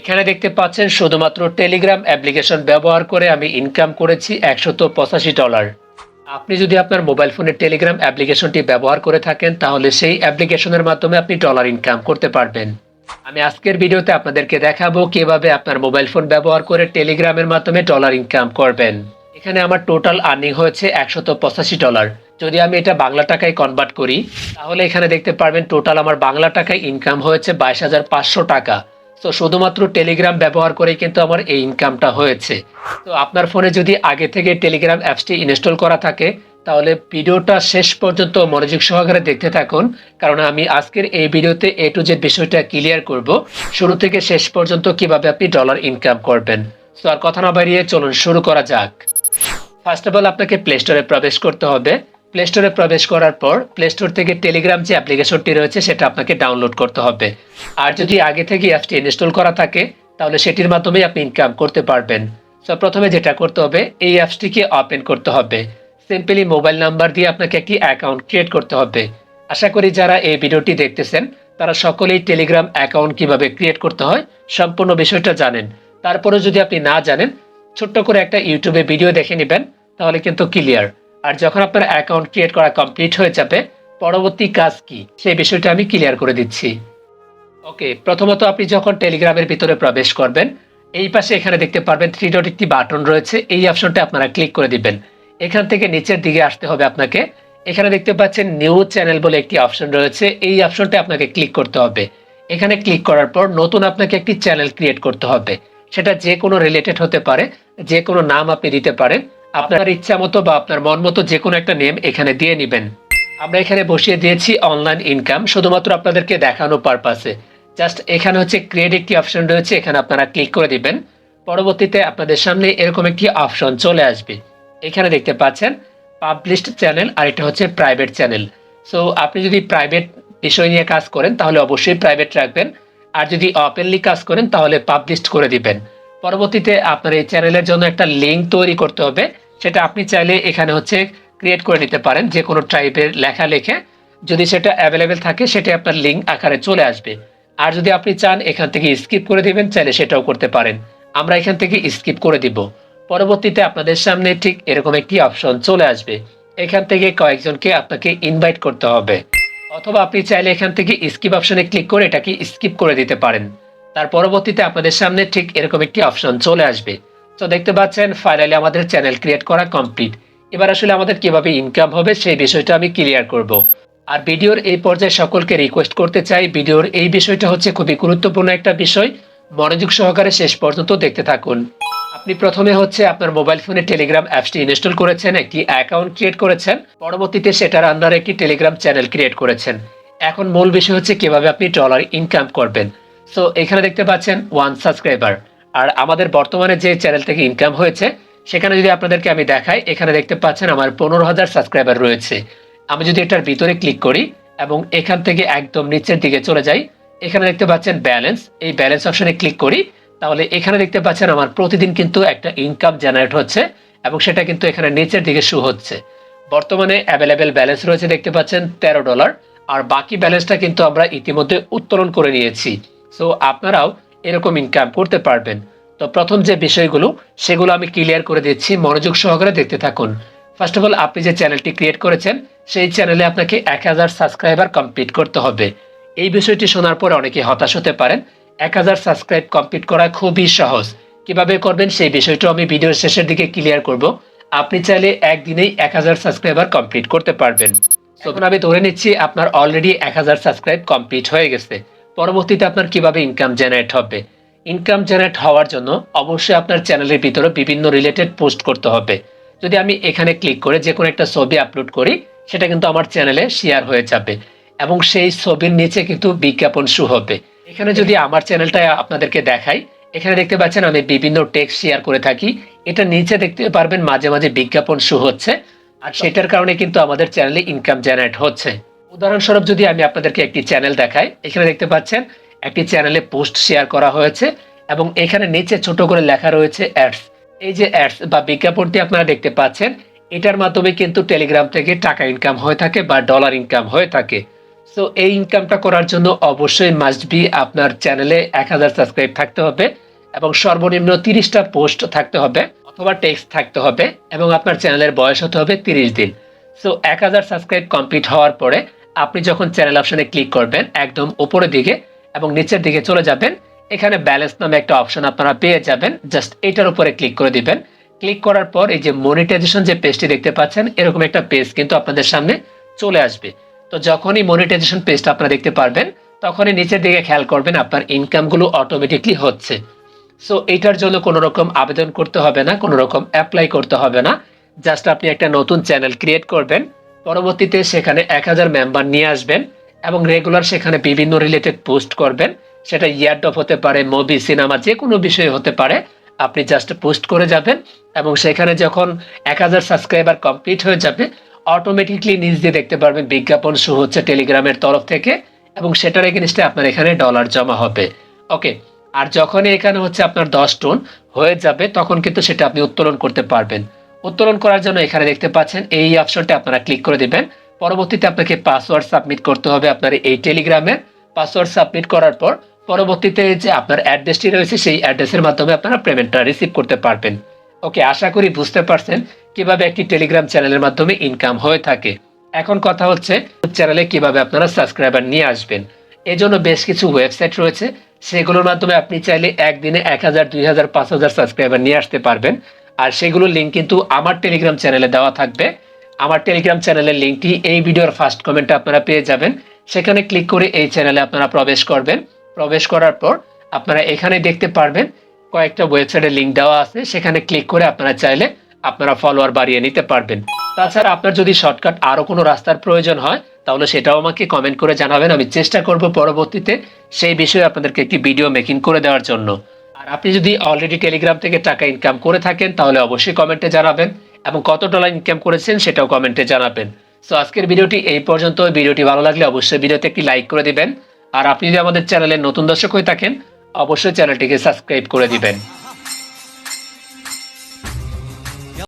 এখানে দেখতে পাচ্ছেন শুধুমাত্র টেলিগ্রাম অ্যাপ্লিকেশন ব্যবহার করে আমি ইনকাম করেছি একশত পঁচাশি ডলার আপনি যদি আপনার মোবাইল ফোনে টেলিগ্রাম অ্যাপ্লিকেশনটি ব্যবহার করে থাকেন, তাহলে সেই অ্যাপ্লিকেশনের মাধ্যমে আপনি ডলার ইনকাম করতে পারবেন। আমি আজকের ভিডিওতে আপনাদেরকে দেখাবো কীভাবে আপনার মোবাইল ফোন ব্যবহার করে টেলিগ্রামের মাধ্যমে ডলার ইনকাম করবেন। এখানে আমার টোটাল আর্নিং হয়েছে একশত পঁচাশি ডলার যদি আমি এটা বাংলা টাকায় কনভার্ট করি, তাহলে এখানে দেখতে পারবেন টোটাল আমার বাংলা টাকায় ইনকাম হয়েছে বাইশ হাজার পাঁচশো টাকা। তো শুধুমাত্র টেলিগ্রাম ব্যবহার করেই কিন্তু আমার এই ইনকামটা হয়েছে। তো আপনার ফোনে যদি আগে থেকে টেলিগ্রাম অ্যাপসটি ইনস্টল করা থাকে, তাহলে ভিডিওটা শেষ পর্যন্ত মনোযোগ সহকারে দেখতে থাকুন, কারণ আমি আজকের এই ভিডিওতে এ টু জেড বিষয়টা ক্লিয়ার করব। শুরু থেকে শেষ পর্যন্ত কীভাবে আপনি ডলার ইনকাম করবেন। তো আর কথা না বাড়িয়ে চলুন শুরু করা যাক। ফার্স্ট অফ অল আপনাকে প্লে স্টোরে প্রবেশ করতে হবে। প্লে স্টোরে প্রবেশ করার পর প্লে স্টোর থেকে টেলিগ্রাম যে অ্যাপ্লিকেশনটি রয়েছে, সেটা আপনাকে ডাউনলোড করতে হবে। আর যদি আগে থেকে অ্যাপটি ইনস্টল করা থাকে, তাহলে সেটির মাধ্যমে আপনি ইনকাম করতে পারবেন। সো প্রথমে যেটা করতে হবে, এই অ্যাপসটিকে ওপেন করতে হবে। সিম্পলি মোবাইল নাম্বার দিয়ে আপনাকে একটি অ্যাকাউন্ট ক্রিয়েট করতে হবে। আশা করি যারা এই ভিডিওটি দেখতেছেন, তারা সকলেই টেলিগ্রাম অ্যাকাউন্ট কীভাবে ক্রিয়েট করতে হয়, সম্পূর্ণ বিষয়টা জানেন। তারপরে যদি আপনি না জানেন, ছোট্ট করে একটা ইউটিউবে ভিডিও দেখে নেবেন, তাহলে কিন্তু ক্লিয়ার আর যখন আপনার অ্যাকাউন্ট ক্রিয়েট করা কমপ্লিট হয়ে যাবে, পরবর্তী কাজ কি? সেই বিষয়টা আমি ক্লিয়ার করে দিচ্ছি। ওকে প্রথমত আপনি যখন টেলিগ্রামের ভিতরে প্রবেশ করবেন, এই পাশে এখানে দেখতে পারবেন থ্রি ডট একটি বাটন রয়েছে। এই অপশনটা আপনারা ক্লিক করে দিবেন। এখান থেকে নিচের দিকে আসতে হবে আপনাকে। এখানে দেখতে পাচ্ছেন নিউ চ্যানেল বলে একটি অপশন রয়েছে। এই অপশনটা আপনাকে ক্লিক করতে হবে। এখানে ক্লিক করার পর নতুন আপনাকে একটি চ্যানেল ক্রিয়েট করতে হবে। সেটা যে কোনো রিলেটেড হতে পারে যে কোনো নাম আপনি দিতে পারেন। আপনার ইচ্ছা মতো বা আপনার মন মতো যে কোনো একটা নেম এখানে দিয়ে নেবেন। আমরা এখানে বসিয়ে দিয়েছি অনলাইন ইনকাম শুধুমাত্র আপনাদেরকে দেখানো পারপাসে জাস্ট এখানে হচ্ছে ক্রিয়েট একটি অপশন রয়েছে, এখানে আপনারা ক্লিক করে দিবেন। পরবর্তীতে আপনাদের সামনে এরকম একটি অপশন চলে আসবে। এখানে দেখতে পাচ্ছেন পাবলিশড চ্যানেল আর এটা হচ্ছে প্রাইভেট চ্যানেল সো আপনি যদি প্রাইভেট বিষয় নিয়ে কাজ করেন, তাহলে অবশ্যই প্রাইভেট রাখবেন। আর যদি ওপেনলি কাজ করেন, তাহলে পাবলিশড করে দিবেন। পরবর্তীতে আপনার এই চ্যানেলের জন্য একটা লিঙ্ক তৈরি করতে হবে। সেটা আপনি চাইলে এখানে হচ্ছে ক্রিয়েট করে নিতে পারেন, যে কোনো টাইপের লেখা লেখে। যদি সেটা অ্যাভেলেবেল থাকে, সেটা আপনার লিঙ্ক আকারে চলে আসবে। আর যদি আপনি চান, এখান থেকে স্কিপ করে দিবেন, চাইলে সেটাও করতে পারেন। আমরা এখান থেকে স্কিপ করে দিব। পরবর্তীতে আপনাদের সামনে ঠিক এরকম একটি অপশন চলে আসবে। এখান থেকে কয়েকজনকে আপনাকে ইনভাইট করতে হবে। অথবা আপনি চাইলে এখান থেকে স্কিপ অপশনে ক্লিক করে এটাকে স্কিপ করে দিতে পারেন। তার পরবর্তীতে আপনাদের সামনে ঠিক এরকম একটি অপশন চলে আসবে। তো দেখতে পাচ্ছেন ফাইনালি আমাদের চ্যানেল ক্রিয়েট করা কমপ্লিট এবার আসলে আমাদের কীভাবে ইনকাম হবে সেই বিষয়টা আমি ক্লিয়ার করব। আর ভিডিওর এই পর্যায়ে সকলকে রিকোয়েস্ট করতে চাই, ভিডিওর এই বিষয়টা হচ্ছে খুবই গুরুত্বপূর্ণ একটা বিষয়। মনোযোগ সহকারে শেষ পর্যন্ত দেখতে থাকুন। আপনি প্রথমে হচ্ছে আপনার মোবাইল ফোনে টেলিগ্রাম অ্যাপসটি ইনস্টল করেছেন, একটি অ্যাকাউন্ট ক্রিয়েট করেছেন। পরবর্তীতে সেটার আন্ডারে একটি টেলিগ্রাম চ্যানেল ক্রিয়েট করেছেন। এখন মূল বিষয় হচ্ছে কীভাবে আপনি ডলার ইনকাম করবেন। সো এখানে দেখতে পাচ্ছেন ওয়ান সাবস্ক্রাইবার আর আমাদের বর্তমানে যে চ্যানেল থেকে ইনকাম হয়েছে, সেখানে যদি আপনাদেরকে আমি দেখাই, এখানে দেখতে পাচ্ছেন আমার পনেরো হাজার সাবস্ক্রাইবার রয়েছে। আমি যদি এটার ভিতরে ক্লিক করি এবং এখান থেকে একদম নিচের দিকে চলে যাই, এখানে দেখতে পাচ্ছেন ব্যালেন্স এই ব্যালেন্স অপশনে ক্লিক করি, তাহলে এখানে দেখতে পাচ্ছেন আমার প্রতিদিন কিন্তু একটা ইনকাম জেনারেট হচ্ছে এবং সেটা কিন্তু এখানে নিচের দিকে শু হচ্ছে। বর্তমানে অ্যাভেলেবেল ব্যালেন্স রয়েছে দেখতে পাচ্ছেন তেরো ডলার আর বাকি ব্যালেন্সটা কিন্তু আমরা ইতিমধ্যে উত্তোলন করে নিয়েছি। সো আপনারাও এরকম ইনকাম করতে পারবেন। তো প্রথম যে বিষয়গুলো সেগুলো আমি ক্লিয়ার করে দিচ্ছি। মনোযোগ সহকারে দেখতে থাকুন। ফার্স্ট অফ অল আপনি যে চ্যানেলটি ক্রিয়েট করেছেন সেই চ্যানেলে আপনাকে এক হাজার সাবস্ক্রাইবার কমপ্লিট করতে হবে। এই বিষয়টি শোনার পর অনেকে হতাশ হতে পারেন। এক হাজার সাবস্ক্রাইব কমপ্লিট করা খুবই সহজ। কীভাবে করবেন সেই বিষয়টা আমি ভিডিওর শেষের দিকে ক্লিয়ার করব। আপনি চাইলে একদিনেই এক হাজার সাবস্ক্রাইবার কমপ্লিট করতে পারবেন। তখন আমি ধরে নিচ্ছি আপনার অলরেডি এক হাজার সাবস্ক্রাইব কমপ্লিট হয়ে গেছে। পরবর্তীতে আপনার কীভাবে ইনকাম জেনারেট হবে? ইনকাম জেনারেট হওয়ার জন্য অবশ্যই আপনার চ্যানেলের ভিতরে বিভিন্ন রিলেটেড পোস্ট করতে হবে। যদি আমি এখানে ক্লিক করে যে কোনো একটা ছবি আপলোড করি, সেটা কিন্তু আমার চ্যানেলে শেয়ার হয়ে যাবে এবং সেই ছবির নিচে কিন্তু বিজ্ঞাপন শু হবে। এখানে যদি আমার চ্যানেলটা আপনাদেরকে দেখাই, এখানে দেখতে পাচ্ছেন আমি বিভিন্ন টেক্সট শেয়ার করে থাকি। এটা নিচে দেখতে পারবেন মাঝে মাঝে বিজ্ঞাপন শু হচ্ছে। আর সেটার কারণে কিন্তু আমাদের চ্যানেলে ইনকাম জেনারেট হচ্ছে। উদাহরণস্বরূপ যদি আমি আপনাদেরকে একটি চ্যানেল দেখাই, এখানে দেখতে পাচ্ছেন, একটি চ্যানেলে পোস্ট শেয়ার করা হয়েছে এবং এখানে নিচে ছোট করে লেখা রয়েছে অ্যাডস। এই যে অ্যাডস বা বিজ্ঞাপনটি আপনারা দেখতে পাচ্ছেন, এটার মাধ্যমে কিন্তু টেলিগ্রাম থেকে টাকা ইনকাম হয়ে থাকে বা ডলার ইনকাম হয়ে থাকে। সো এই ইনকামটা করার জন্য অবশ্যই মাস্ট বি আপনার চ্যানেলে এক হাজার সাবস্ক্রাইব থাকতে হবে এবং সর্বনিম্ন তিরিশটা পোস্ট থাকতে হবে অথবা টেক্সট থাকতে হবে এবং আপনার চ্যানেলের বয়স হতে হবে তিরিশ দিন। সো এক হাজার সাবস্ক্রাইব কমপ্লিট হওয়ার পরে আপনি যখন চ্যানেল অপশানে ক্লিক করবেন, একদম উপরের দিকে এবং নিচের দিকে চলে যাবেন, এখানে ব্যালেন্স নামে একটা অপশন আপনারা পেয়ে যাবেন জাস্ট এটার উপরে ক্লিক করে দিবেন। ক্লিক করার পর এই যে মনিটাইজেশন যে পেজটি দেখতে পাচ্ছেন, এরকম একটা পেজ কিন্তু আপনাদের সামনে চলে আসবে। তো যখনই মনিটাইজেশন পেজটা আপনারা দেখতে পারবেন, তখনই নিচের দিকে খেয়াল করবেন, আপনার ইনকামগুলো অটোমেটিকলি হচ্ছে। সো এটার জন্য কোনো রকম আবেদন করতে হবে না, কোনো রকম অ্যাপ্লাই করতে হবে না। জাস্ট আপনি একটা নতুন চ্যানেল ক্রিয়েট করবেন পরবর্তীতে সেখানে এক হাজার মেম্বার নিয়ে আসবেন এবং রেগুলার সেখানে বিভিন্ন রিলেটেড পোস্ট করবেন। সেটা ইয়ারডপ হতে পারে মুভি সিনেমা যে কোনো বিষয় হতে পারে। আপনি জাস্ট পোস্ট করে যাবেন এবং সেখানে যখন এক হাজার সাবস্ক্রাইবার কমপ্লিট হয়ে যাবে অটোমেটিকলি নিজ দিয়ে দেখতে পারবেন বিজ্ঞাপন শো হচ্ছে টেলিগ্রামের তরফ থেকে এবং সেটার এগেনস্টে আপনার এখানে ডলার জমা হবে। ওকে আর যখনই এখানে হচ্ছে আপনার দশ টন হয়ে যাবে, তখন কিন্তু সেটা আপনি উত্তোলন করতে পারবেন। উত্তোলন করার জন্য এখানে দেখতে পাচ্ছেন এই অপশনটা আপনারা ক্লিক করে দিবেন। পরবর্তীতে আপনাকে পাসওয়ার্ড সাবমিট করতে হবে আপনার এই টেলিগ্রামে। পাসওয়ার্ড সাবমিট করার পর পরবর্তীতে যে আপনার অ্যাড্রেসটি রয়েছে সেই অ্যাড্রেসের মাধ্যমে আপনারা পেমেন্টটা রিসিভ করতে পারবেন। ওকে, আশা করি বুঝতে পারছেন কীভাবে একটি টেলিগ্রাম চ্যানেলের মাধ্যমে ইনকাম হয়ে থাকে। এখন কথা হচ্ছে চ্যানেলে কীভাবে আপনারা সাবস্ক্রাইবার নিয়ে আসবেন। এজন্য বেশ কিছু ওয়েবসাইট রয়েছে, সেগুলোর মাধ্যমে আপনি চাইলে একদিনে এক হাজার, দুই হাজার, পাঁচ হাজার সাবস্ক্রাইবার নিয়ে আসতে পারবেন। আর সেগুলোর লিঙ্ক কিন্তু আমার টেলিগ্রাম চ্যানেলে দেওয়া থাকবে। আমার টেলিগ্রাম চ্যানেলের লিঙ্কটি এই ভিডিওর ফার্স্ট কমেন্টে আপনারা পেয়ে যাবেন। সেখানে ক্লিক করে এই চ্যানেলে আপনারা প্রবেশ করবেন। প্রবেশ করার পর আপনারা এখানে দেখতে পারবেন কয়েকটা ওয়েবসাইটের লিঙ্ক দেওয়া আছে। সেখানে ক্লিক করে আপনারা চাইলে আপনারা ফলোয়ার বাড়িয়ে নিতে পারবেন। তাছাড়া আপনার যদি শর্টকাট আরও কোনো রাস্তার প্রয়োজন হয়, তাহলে সেটাও আমাকে কমেন্ট করে জানাবেন। আমি চেষ্টা করব পরবর্তীতে সেই বিষয়ে আপনাদেরকে একটি ভিডিও মেকিং করে দেওয়ার জন্য। আর আপনি যদি অলরেডি টেলিগ্রাম থেকে টাকা ইনকাম করে থাকেন, তাহলে অবশ্যই কমেন্টে জানাবেন। এবং কত ডলার ইনকাম করেছেন, সেটাও কমেন্টে জানাবেন। সো আজকের ভিডিওটি এই পর্যন্ত ভিডিওটি ভালো লাগলে অবশ্যই ভিডিওতে একটি লাইক করে দিবেন। আর আপনি যদি আমাদের চ্যানেলে নতুন দর্শক হয়ে থাকেন, অবশ্যই চ্যানেলটিকে সাবস্ক্রাইব করে দিবেন।